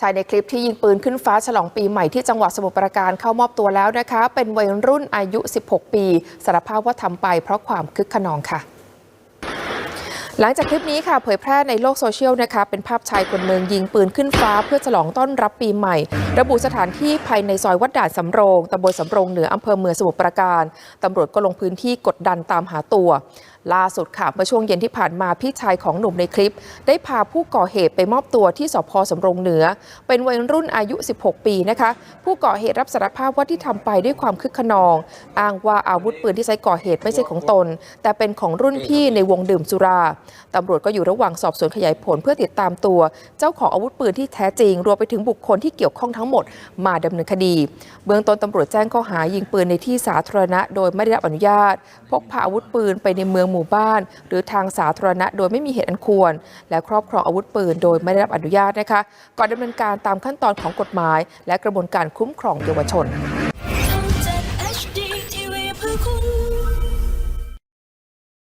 ชายในคลิปที่ยิงปืนขึ้นฟ้าฉลองปีใหม่ที่จังหวัดสมุทรปราการเข้ามอบตัวแล้วนะคะ เป็นวัยรุ่นอายุ 16 ปีสารภาพว่าทำไปเพราะความคึกขนองค่ะ หลังจากคลิปนี้ค่ะเผยแพร่ในโลกโซเชียลนะคะเป็นภาพชายคนหนึ่งยิงปืนขึ้นฟ้าเพื่อฉลองต้อนรับปีใหม่ ระบุสถานที่ภายในซอยวัดด่านสำโรงตำบลสำโรงเหนืออำเภอเมืองสมุทรปราการตำรวจก็ลงพื้นที่กดดันตามหาตัว ล่าสุดค่ะเมื่อช่วงเย็นที่ผ่านมาพี่ชายของหนุ่มในคลิป ได้พาผู้ก่อเหตุไปมอบตัวที่สพสำโรงเหนือ เป็นวัยรุ่นอายุ 16 ปีนะคะ ผู้ก่อเหตุรับสารภาพว่าที่ทำไปด้วยความคึกขนอง อ้างว่าอาวุธปืนที่ใช้ก่อเหตุไม่ใช่ของตน แต่เป็นของรุ่นพี่ในวงดื่มสุราตำรวจก็อยู่ระหว่างสอบสวนขยายผลเพื่อติดตามตัว เจ้าของอาวุธปืนที่แท้จริง รวมไปถึงบุคคลที่เกี่ยวข้องทั้งหมด มาดำเนินคดี เบื้องต้นตำรวจแจ้งข้อหายิงปืนในที่สาธารณะ โดยไม่ได้รับอนุญาต พกพาอาวุธปืนไปในเมืองหมู่บ้าน หรือทางสาธารณะ โดยไม่มีเหตุอันควร และครอบครองอาวุธปืน โดยไม่ได้รับอนุญาตนะคะก่อนดำเนินการตามขั้นตอนของกฎหมาย และกระบวนการคุ้มครองเยาวชน